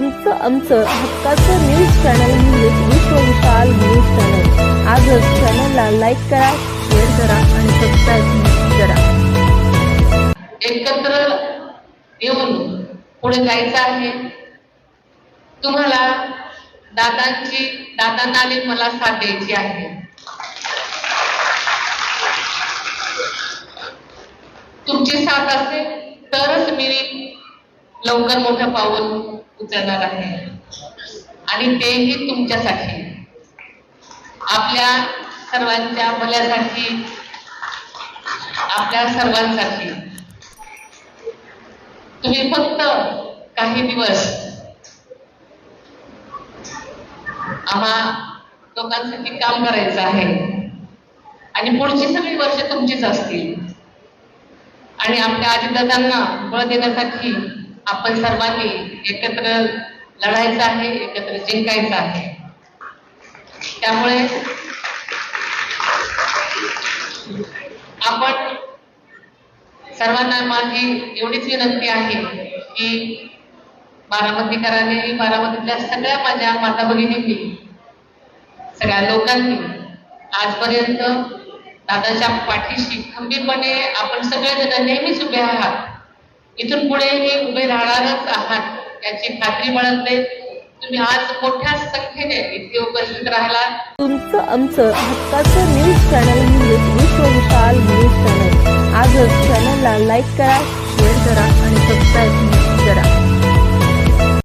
तुमचं आमचं हक्काचं न्यूज चॅनल म्हणजेच विश्व विशाल न्यूज चॅनल आजच चॅनलला लाईक करा शेअर करा आणि सबस्क्राईब करा. एकत्र येऊन पुढे जायचं आहे. तुम्हाला दादांची दादांना आणि मला साथ द्यायची आहे. तुमची साथ असेल तरच मी लवकर मोठं पाऊल उचलणार आहे. आणि तेही तुमच्यासाठी. आपल्या सर्वांच्या भल्यासाठी आपल्या सर्वांसाठी. तुम्ही फक्त काही दिवस आम्हा लोकांसाठी काम करायचं आहे. आणि पुढची सगळी वर्ष तुमचीच असतील. आणि आपल्या आजीदादांना बळ देण्यासाठी आपण सर्वांनी एकत्र लढायचं आहे एकत्र जिंकायचं आहे. त्यामुळे आपण सर्वांना माझी एवढीच विनंती आहे की बारामतीकरांनी बारामतीतल्या सगळ्या माझ्या माता भगिनींनी सगळ्या लोकांनी आजपर्यंत दादाच्या पाठीशी खंबीरपणे आपण सगळेजण नेहमीच उभे आहात. इथून पुढे हे उभे राहणारच आहात याची खात्री बाळगते तुम्ही आज मोठ्या संख्येने इथे उपस्थित राहिला तुमचं आमचं हक्काचं न्यूज चॅनल म्हणजेच विश्व विशाल न्यूज चॅनल आजच चॅनलला लाईक करा शेअर करा आणि सबस्क्राईब